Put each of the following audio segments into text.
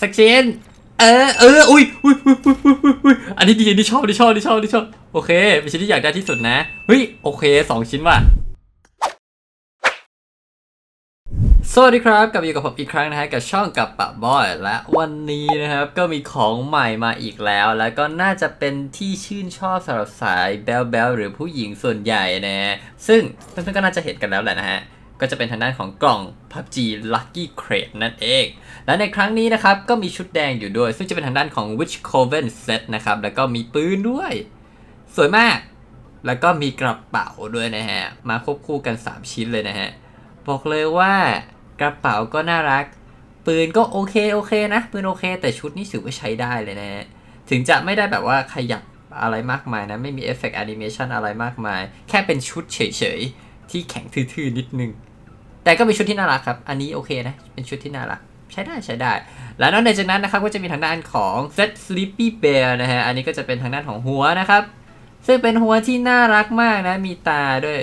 สักชิ้น เออ เอออุ้ยอุ้ยอุ้ยอุ้ยอุ้ยอุ้ยอุ้ยอันนี้ดีอันนี้ชอบอันนี้ชอบอันนี้ชอบอันนี้ชอบ โอเค เป็นชิ้นที่อยากได้ที่สุดนะ เฮ้ย โอเคสองชิ้นว่ะสวัสดีครับกลับมาอยู่กับผมอีกครั้งนะฮะกับช่องกับปะบอย และวันนี้นะครับก็มีของใหม่มาอีกแล้ว แล้วก็น่าจะเป็นที่ชื่นชอบสำหรับสายแบลแบลหรือผู้หญิงส่วนใหญ่นะซึ่งเพื่อนๆก็น่าจะเห็นกันแล้วแหละนะฮะ ก็จะเป็นทางด้านของกล่อง PUBG Lucky Crate นั่นเอง และในครั้งนี้นะครับ ก็มีชุดแดงอยู่ด้วย ซึ่งจะเป็นทางด้านของ Witch Coven Set นะครับ แล้วก็มีปืนด้วย สวยมาก แล้วก็มีกระเป๋าด้วยนะฮะ มาควบคู่กัน 3 ชิ้นเลยนะฮะ บอกเลยว่ากระเป๋าก็น่ารัก ปืนก็โอเคโอเคนะ ปืนโอเค แต่ชุดนี่ถือว่าใช้ได้เลยนะฮะ ถึงจะไม่ได้แบบว่าขยับอะไรมากมายนะ ไม่มีเอฟเฟกต์แอนิเมชันอะไรมากมาย แค่เป็นชุดเฉยๆ ที่แข็งทื่อๆนิดนึง แต่ก็เป็นชุดที่น่ารักครับ อันนี้โอเคนะ เป็นชุดที่น่ารัก ใช้ได้ใช้ได้ แล้วนอกจากนั้นนะครับก็จะมีทางด้านของ Set Sleepy Bear นะฮะ อันนี้ก็จะเป็นทางด้านของหัวนะครับ ซึ่งเป็นหัวที่น่ารักมากนะ มีตาด้วย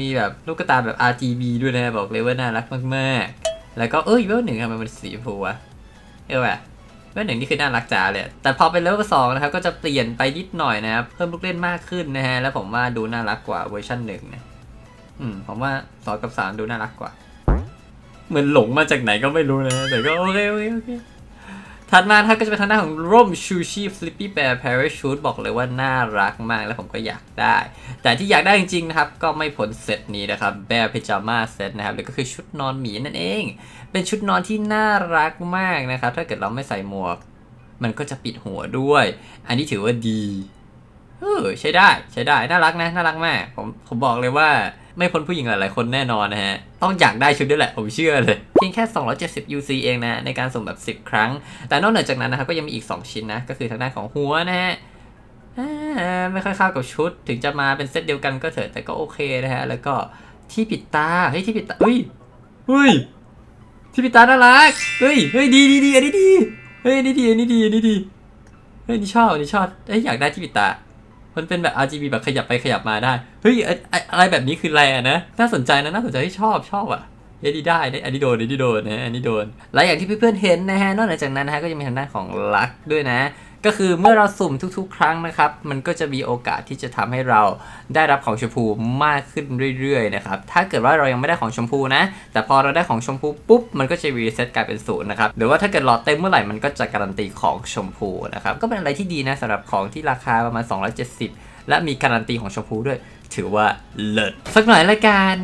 มีแบบลูกตาแบบ RGB ด้วยนะ บอกเลยว่าน่ารักมากๆ แล้วก็เอ้ยเวลหนึ่งทำไมมันสีชมพูวเออว่ะเวลหนึ่งนี่คือน่ารักจ๋าเลย แต่พอเป็นเลเวลสองนะครับก็จะเปลี่ยนไปนิดหน่อยนะครับ เพิ่มลูกเล่นมากขึ้นนะฮะ แล้วผมว่าดูน่ารักกว่าเวอร์ชันหนึ่งนะ อืมผมว่าสองกับสามดูน่ารักกว่า เหมือนหลงมาจากไหนก็ไม่รู้นะแต่ก็โอเคโอเคโอเคถัดมาครับก็จะเป็นทางด้านของร่มชูชีพ Sleepy Bear Parachute บอกเลยว่าน่ารักมากและผมก็อยากได้ แต่ที่อยากได้จริงๆนะครับ ก็ไม่พ้นเซตนี้นะครับ Bear Pajama Set นะครับหรือก็คือชุดนอนหมีนั่นเอง เป็นชุดนอนที่น่ารักมากนะครับ ถ้าเกิดเราไม่ใส่หมวก มันก็จะปิดหัวด้วย อันนี้ถือว่าดีเออใช้ได้ใช้ได้น่ารักนะน่ารักมาก ผมผมบอกเลยว่า ไม่พ้นผู้หญิงหลายๆคนแน่นอนนะฮะ ต้องอยากได้ชุดด้วยแหละ ผมเชื่อเลย เพียงแค่ 270 UC เองนะ ในการส่งแบบ 10 ครั้ง แต่นอกเหนือจากนั้นนะครับก็ยังมีอีก 2 ชิ้นนะ ก็คือทางด้านของหัวนะฮะไม่ค่อยเข้ากับชุด ถึงจะมาเป็นเซตเดียวกันก็เถอะแต่ก็โอเคนะฮะ แล้วก็ที่ปิดตา เฮ้ยที่ปิดตาเฮ้ยเฮ้ยที่ปิดตาน่ารักเฮ้ยเฮ้ยดีดีดีอันนี้ดีเฮ้ยอันนี้ดีอันนี้ดีอันนี้ดีเฮ้ยนี่ชอบนี่ชอบเอ้ยอยากได้ที่ปิดตา มันเป็นแบบ RGB แบบขยับไปขยับมาได้ เฮ้ย อะไรแบบนี้คืออะไรนะ น่าสนใจนะ น่าสนใจที่ชอบชอบอะเฮ้ดีได้ได้อันนี้โดนอันนี้โดนนะอันนี้โดน และอย่างที่เพื่อนๆเห็นนะฮะ นอกจากนั้นนะฮะก็จะมีทางด้านของลักด้วยนะ ก็คือเมื่อเราสุ่มทุกๆ ครั้งนะครับ มันก็จะมีโอกาสที่จะทำให้เราได้รับของชมพูมากขึ้นเรื่อยๆนะครับ ถ้าเกิดว่าเรายังไม่ได้ของชมพูนะ แต่พอเราได้ของชมพูปุ๊บ มันก็จะรีเซ็ตกลายเป็นศูนย์นะครับ หรือว่าถ้าเกิดหลอดเต็มเมื่อไหร่ มันก็จะการันตีของชมพูนะครับ ก็เป็นอะไรที่ดีนะสำหรับของที่ราคาประมาณ 270 และมีการันตีของชมพูด้วย ถือว่าเลิศสักหน่อยละกัน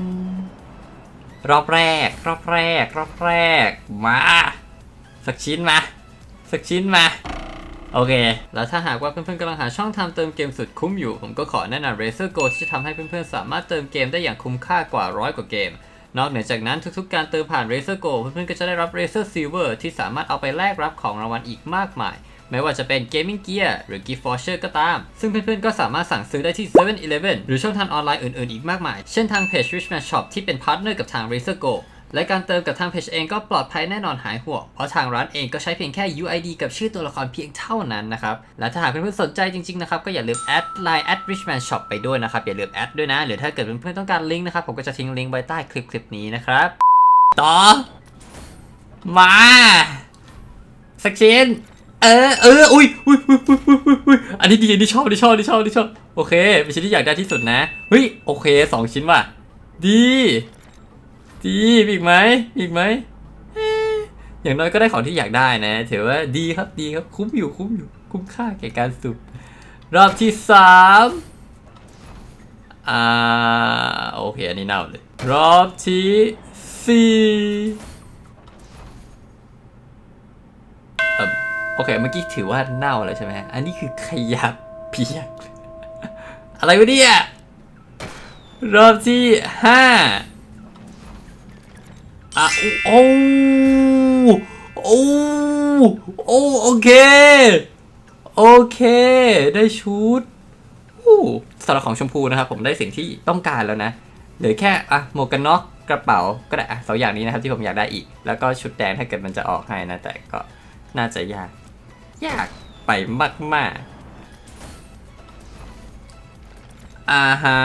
รอบแรก รอบแรก รอบแรก มา สักชิ้นมา สักชิ้นมา โอเค แล้วถ้าหากว่าเพื่อนๆกำลังหาช่องทางเติมเกมสุดคุ้มอยู่ ผมก็ขอแนะนำ Razer Go ที่จะทำให้เพื่อนๆสามารถเติมเกมได้อย่างคุ้มค่ากว่าร้อยกว่าเกม นอกเหนือจากนั้นทุกๆ การเติมผ่าน Razer Go เพื่อนๆก็จะได้รับ Razer Silver ที่สามารถเอาไปแลกรับของรางวัลอีกมากมาย ไม่ว่าจะเป็น Gaming Gear หรือ Gift Voucher ก็ตาม ซึ่งเพื่อนๆก็สามารถสั่งซื้อได้ที่ 7-Eleven หรือช่องทางออนไลน์อื่นๆอีกมากมาย เช่นทางเพจ Richman Shop ที่เป็นพาร์ทเนอร์กับทาง Razer Go และการเติมกับทางเพจเองก็ปลอดภัยแน่นอนหายห่วง เพราะทางร้านเองก็ใช้เพียงแค่ UID กับชื่อตัวละครเพียงเท่านั้นนะครับ และถ้าหากเพื่อนๆสนใจจริงๆนะครับก็อย่าลืมแอดไลน์ at richman shop ไปด้วยนะครับ อย่าลืมแอดด้วยนะ หรือถ้าเกิดเพื่อนๆต้องการลิงก์นะครับ ผมก็จะทิ้งลิงก์ไว้ใต้คลิปคลิปนี้นะครับ ต่อ มาสักชิ้นเออเอออุ้ยอุ้ยอุ้ยอุ้ยอุ้ยอุ้ยอุ้ยอันนี้ดีอันนี้ชอบอันนี้ชอบอันนี้ชอบอันนี้ชอบโอเคเป็นชิ้นที่อยากได้ที่สุดนะเฮ้ยโอเคสองชิ้นว่ะดี ดีอีกไหมอีกไหมอย่างน้อยก็ได้ของที่อยากได้นะถือว่าดีครับดีครับคุ้มอยู่คุ้มอยู่ คุ้มค่าแก่การสุบรอบที่สามอ่าโอเคอันนี้เน่าเลย รอบที่สี่โอเคเมื่อกี้ถือว่าเน่าแล้วใช่ไหมอันนี้คือขยับเปียก อะไรวะเนี่ยรอบที่ห้า อะโอ้โอ้โอ้โอเค โอเค ได้ชุดอู้สำหรับของชมพูนะครับ ผมได้สิ่งที่ต้องการแล้วนะเหลือแค่อะหมวกกันน็อกกระเป๋าก็ได้อะสองอย่างนี้นะครับที่ผมอยากได้อีก แล้วก็ชุดแดงถ้าเกิดมันจะออกให้นะ แต่ก็น่าจะยาก ยากไปมากๆอ่าฮะ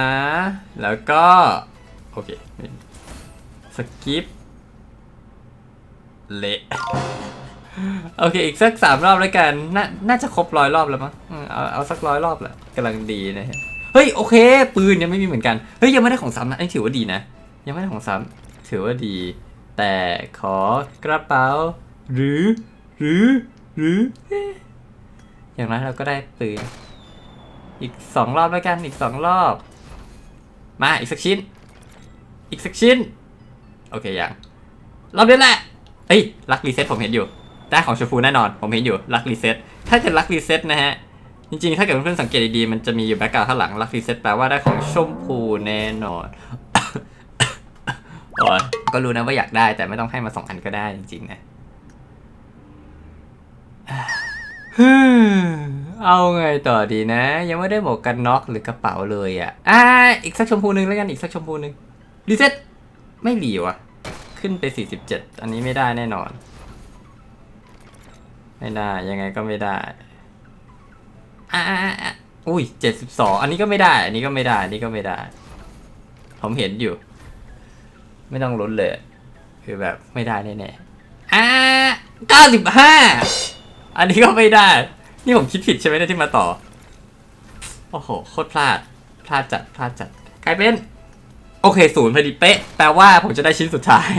แล้วก็ โอเค สกิป เละโอเค อีกสักสามรอบแล้วกัน น่าน่าจะครบร้อยรอบแล้วมั้งอืมเอาเอาสักร้อยรอบแหละกำลังดีนะฮะเฮ้ยโอเค ปืนยังไม่มีเหมือนกัน เฮ้ยยังไม่ได้ของซ้ำนะอันนี้ถือว่าดีนะ ยังไม่ได้ของซ้ำถือว่าดี แต่ขอกระเป๋า หรือ หรือ หรือเอ๊ะอย่างน้อยเราก็ได้ปืน อีกสองรอบแล้วกันอีกสองรอบ มาอีกสักชิ้น อีกสักชิ้น โอเคยังรอบนี้แหละ เอ้ยลักรีเซ็ตผมเห็นอยู่ได้ของชมพูแน่นอน ผมเห็นอยู่ลักรีเซ็ตถ้าเกิดลักรีเซ็ตนะฮะ จริงๆ ถ้าเกิดเพื่อนๆสังเกตดีๆ มันจะมีอยู่แบ็กกราวด์ข้างหลังลักรีเซ็ตแปลว่าได้ของชมพูแน่นอนโอ้ยก็รู้นะว่าอยากได้แต่ไม่ต้องให้มาสองอันก็ได้จริงๆนะเอาไงต่อดีนะ ยังไม่ได้หมวกกันน็อกหรือกระเป๋าเลยอะอ่าอีกสักชมพูหนึ่งแล้วกันอีกสักชมพูหนึ่งรีเซ็ตไม่หลีว่ะ ขึ้นไป 47 อันนี้ไม่ได้แน่นอน ไม่ได้ยังไงก็ไม่ได้อ่าอุ้ย 72 อันนี้ก็ไม่ได้ อันนี้ก็ไม่ได้ อันนี้ก็ไม่ได้ ผมเห็นอยู่ ไม่ต้องลุ้นเลย คือแบบไม่ได้แน่ๆอ่า95 อันนี้ก็ไม่ได้ นี่ผมคิดผิดใช่ไหมเนี่ยที่มาต่อ โอ้โห โคตรพลาด พลาดจัด พลาดจัดกลายเป็น โอเคศูนย์พอดีเป๊ะ แปลว่าผมจะได้ชิ้นสุดท้าย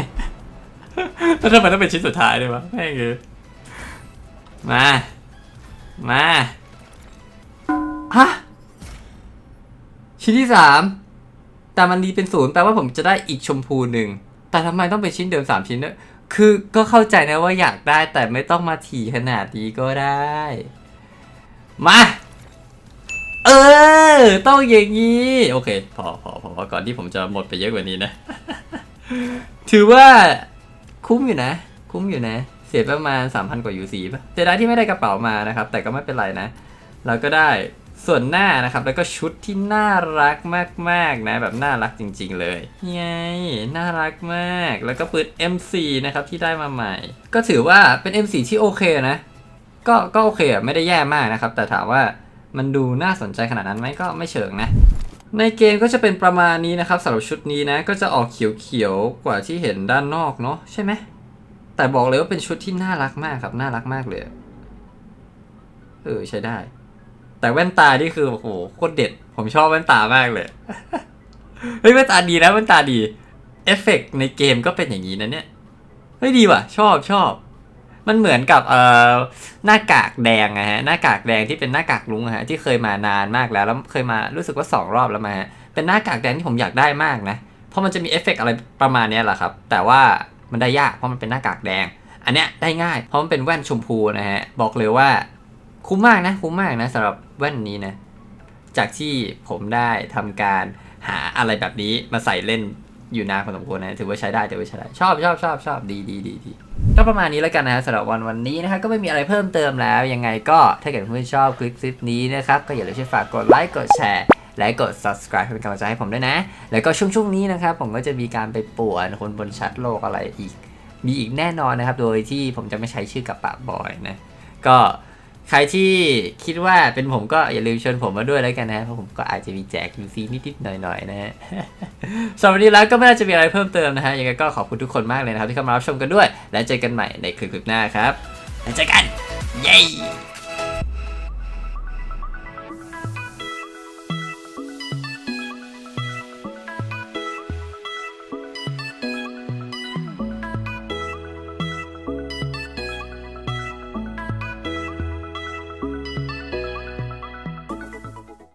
แล้วทำไมต้องเป็นชิ้นสุดท้ายด้วยวะแม่งคือมา มาฮะชิ้นที่สามแต่มันดีเป็นศูนย์แปลว่าผมจะได้อีกชมพูหนึ่ง แต่ทำไมต้องเป็นชิ้นเดิมสามชิ้นด้วยคือก็เข้าใจนะว่าอยากได้แต่ไม่ต้องมาถี่ขนาดนี้ก็ได้ มา อ ต้องอย่างนี้ โอเค พอพอพอก่อนที่ผมจะหมดไปเยอะกว่านี้นะ ถือว่าคุ้มอยู่นะ คุ้มอยู่นะ เสียประมาณ 3,000 กว่า UC ป่ะเสียดายที่ไม่ได้กระเป๋ามานะครับ แต่ก็ไม่เป็นไรนะ เราก็ได้ส่วนหน้านะครับ แล้วก็ชุดที่น่ารักมากๆนะ แบบน่ารักจริง ๆ เลยไงน่ารักมาก แล้วก็ปืน M4 นะครับที่ได้มาใหม่ ก็ถือว่าเป็น M4 ที่โอเคนะ ก็ก็โอเคไม่ได้แย่มากนะครับ แต่ถามว่า มันดูน่าสนใจขนาดนั้นไหมก็ไม่เชิงนะ ในเกมก็จะเป็นประมาณนี้นะครับสำหรับชุดนี้นะ ก็จะออกเขียวๆกว่าที่เห็นด้านนอกเนาะใช่ไหมแต่บอกเลยว่าเป็นชุดที่น่ารักมากครับน่ารักมากเลยเออใช้ได้ แต่แว่นตานี่คือโอ้โหโคตรเด็ด ผมชอบแว่นตามากเลยเฮ้ยแว่นตาดีนะแว่นตาดีเอฟเฟกต์ในเกมก็เป็นอย่างนี้นะเนี่ยเฮ้ยดีว่ะ ชอบชอบ มันเหมือนกับเอ่อหน้ากากแดงนะฮะหน้ากากแดงที่เป็นหน้ากากลุงฮะที่เคยมานานมากแล้วแล้วเคยมารู้สึกว่าสองรอบแล้วมาฮะเป็นหน้ากากแดงที่ผมอยากได้มากนะเพราะมันจะมีเอฟเฟกต์อะไรประมาณนี้แหละครับ แต่ว่ามันได้ยากเพราะมันเป็นหน้ากากแดง อันเนี้ยได้ง่ายเพราะมันเป็นแว่นชมพูนะฮะบอกเลยว่าคุ้มมากนะคุ้มมากนะสำหรับแว่นนี้นะจากที่ผมได้ทำการหาอะไรแบบนี้มาใส่เล่น อยู่นานพอสมควรนะถือว่าใช้ได้ถือว่าใช้ได้ชอบชอบชอบชอบดีดีดีดีก็ประมาณนี้แล้วกันนะสำหรับวันวันนี้นะครับก็ไม่มีอะไรเพิ่มเติมแล้ว ยังไงก็ถ้าเกิดเพื่อนชอบคลิปคลิปนี้นะครับก็อย่าลืมช่วยฝากกดไลค์กดแชร์และกด subscribe เป็นกำลังใจให้ผมด้วยนะ แล้วก็ช่วงช่วงนี้นะครับ ผมก็จะมีการไปป่วนคนบนชัดโลกอะไรอีก มีอีกแน่นอนนะครับ โดยที่ผมจะไม่ใช้ชื่อกับปะบอยนะ ก็ ใครที่คิดว่าเป็นผมก็อย่าลืมชวนผมมาด้วยแล้วกันนะเพราะผมก็อาจจะมีแจกดูซีนิดๆหน่อยๆนะฮะสำหรับวันนี้แล้วก็ไม่น่าจะมีอะไรเพิ่มเติมนะฮะยังไงก็ขอบคุณทุกคนมากเลยนะครับที่เข้ามารับชมกันด้วย และเจอกันใหม่ในคลิปหน้าครับแล้วเจอกันเย้